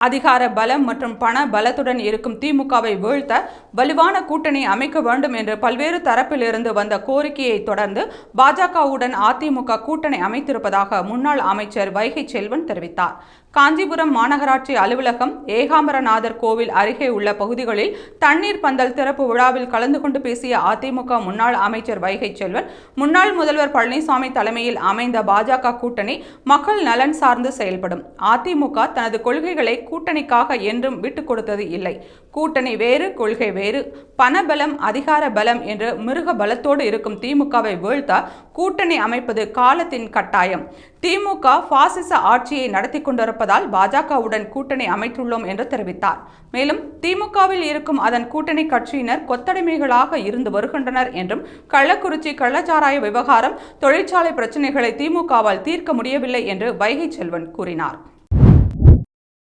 அதிகார பலம் மற்றும் பண பலத்துடன் இருக்கும் திமுகவை வீழ்த்த வலுவான கூட்டணி அமைக்க வேண்டும் என்று பல்வேறு தரப்பிலிருந்து வந்த கோரிக்கையை தொடர்ந்து பாஜகவுடன் அதிமுக கூட்டணி அமைத்திருப்பதாக முன்னாள் அமைச்சர் வைகை செல்வன் தெரிவித்தார். காஞ்சிபுரம் மாநகராட்சி அலுவலகம் ஏகாம்பரநாதர் கோவில் அருகே உள்ள பகுதிகளில் தண்ணீர் பந்தல் திறப்பு விழாவில் கலந்து கொண்டு பேசிய அதிமுக முன்னாள் அமைச்சர் வைகை செல்வன் முன்னாள் முதல்வர் பழனிசாமி தலைமையில் அமைந்த பாஜக கூட்டணி மக்கள் நலன் சார்ந்து செயல்படும். அதிமுக தனது கொள்கைகளை கூட்டணிக்காக என்றும் விட்டுக் கொடுத்தது இல்லை. கூட்டணி வேறு கொள்கை வேறு. பணபலம் அதிகார பலம் என்று மிருக பலத்தோடு இருக்கும் திமுகவை வீழ்த்த கூட்டணி அமைப்பது காலத்தின் கட்டாயம். திமுக பாசிச ஆட்சியை நடத்தி கொண்டிருப்பதால் பாஜகவுடன் கூட்டணி அமைத்துள்ளோம் என்று தெரிவித்தார். மேலும் திமுகவில் இருக்கும் அதன் கூட்டணி கட்சியினர் கொத்தடிமைகளாக இருந்து வருகின்றனர் என்றும் கள்ளக்குறிச்சி கள்ளச்சாராய விவகாரம் தொழிற்சாலை பிரச்சினைகளை திமுகவால் தீர்க்க முடியவில்லை என்று வைகை செல்வன் கூறினார்.